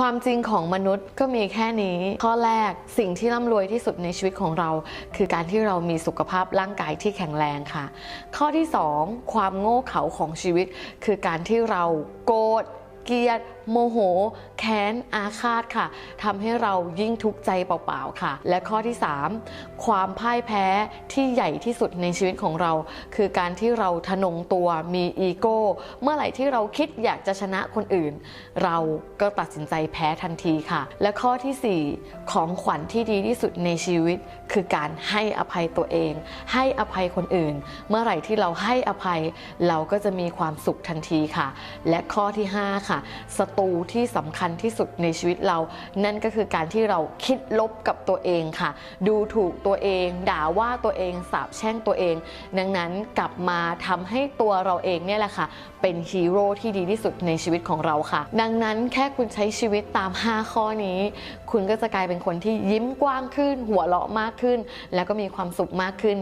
ความจริงของมนุษย์ก็มีแค่นี้ ข้อแรกสิ่งที่ร่ำรวยที่สุดในชีวิตของเรา คือการที่เรามีสุขภาพร่างกายที่แข็งแรงค่ะ ข้อที่ 2 ความโง่เขลาของชีวิต คือการที่เราโกรธ เกลียด โมโห แค้น อาฆาตค่ะทำให้เรายิ่งทุกข์ใจเปล่าๆค่ะ และข้อที่ 3 ความพ่ายแพ้ที่ใหญ่ที่สุดในชีวิตของเรา คือการที่เราทะนงตัวมีอีโก้ เมื่อไหร่ที่เราคิดอยากจะชนะคนอื่น เราก็ตัดสินใจแพ้ทันทีค่ะ และข้อทีสี่4 ของขวัญที่ดีที่สุดในชีวิต คือการให้อภัยตัวเอง ให้อภัยคนอื่น เมื่อไหร่ที่เราให้อภัย เราก็จะมีความสุขทันทีค่ะ และข้อที่5ค่ะศัตรูที่สำคัญที่สุดในชีวิตเรา นั่นก็คือการที่เราคิดลบกับตัวเองค่ะ ดูถูกตัวเอง ด่าว่าตัวเองสาบแช่งตัวเอง ดังนั้นกลับมาทำให้ตัวเราเองเนี่ยแหละค่ะ เป็นฮีโร่ที่ดีที่สุดในชีวิตของเราค่ะ ดังนั้นแค่คุณใช้ชีวิตตาม 5 ข้อนี้ คุณก็จะกลายเป็นคนที่ยิ้มกว้างขึ้น หัวเราะมากขึ้น แล้วก็มีความสุขมากขึ้น